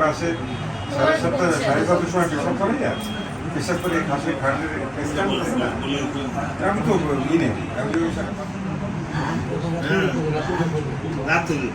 পাশে সাড়ে সাতটা সাড়ে সাতটার সময় টিউশন পড়ে যায় পেশাব করে খাসি করে আমি তো ই নেই আমি তো রাত থেকে